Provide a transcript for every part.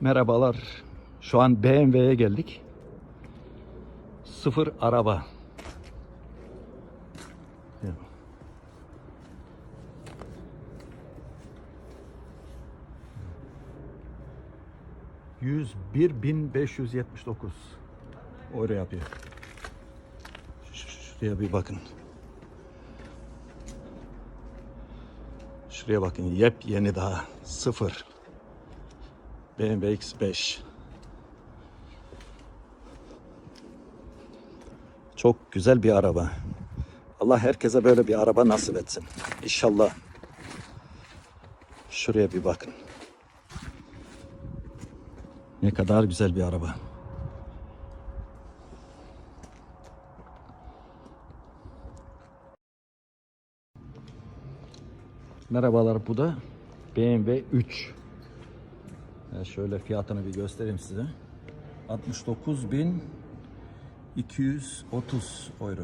Merhabalar. Şu an BMW'ye geldik. Sıfır araba. Yüz bir bin beş yüz yetmiş dokuz euro yapıyor. Şuraya bir bakın. Şuraya bakın. Yepyeni daha. Sıfır. BMW X5. Çok güzel bir araba. Allah herkese böyle bir araba nasip etsin. İnşallah. Şuraya bir bakın. Ne kadar güzel bir araba. Merhabalar bu da BMW 3. Şöyle fiyatını bir göstereyim size. 69.230 euro.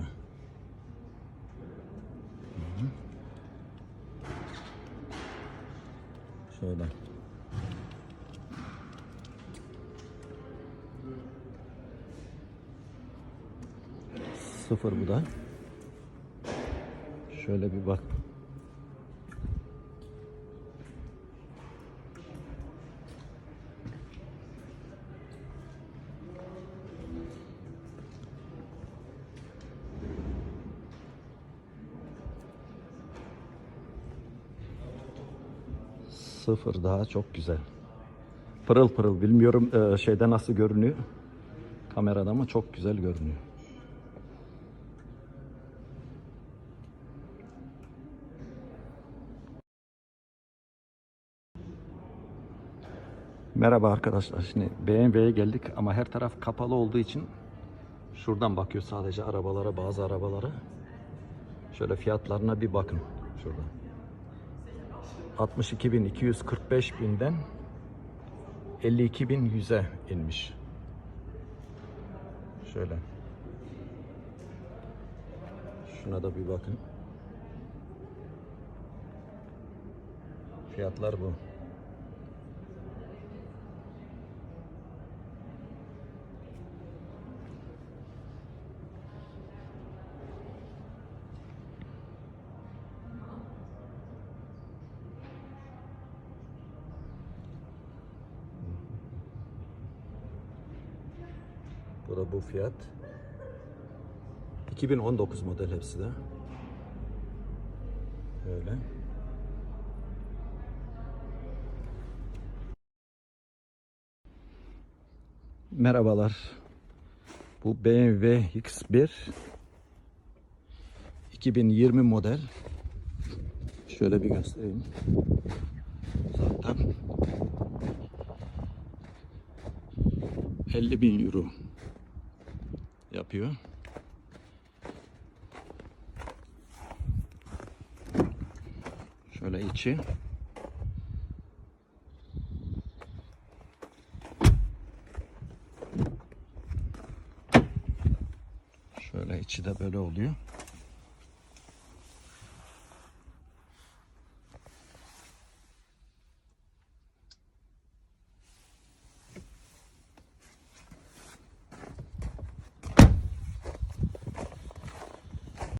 Şöyle. Sıfır bu da. Şöyle bir bak. Sıfır daha çok güzel. Pırıl pırıl bilmiyorum e, şeyde nasıl görünüyor. Kamerada ama çok güzel görünüyor. Merhaba arkadaşlar. Şimdi BMW'ye geldik ama her taraf kapalı olduğu için şuradan bakıyor sadece arabalara, bazı arabalara. Şöyle fiyatlarına bir bakın şurada. 62.245 binden 52.100'e inmiş. Şöyle. Şuna da bir bakın. Fiyatlar bu. Bu da bu fiyat. 2019 model hepsi de. Böyle. Merhabalar. Bu BMW X1 2020 model. Şöyle bir göstereyim. Zaten 50 bin euro yapıyor. Şöyle içi. Şöyle içi de böyle oluyor.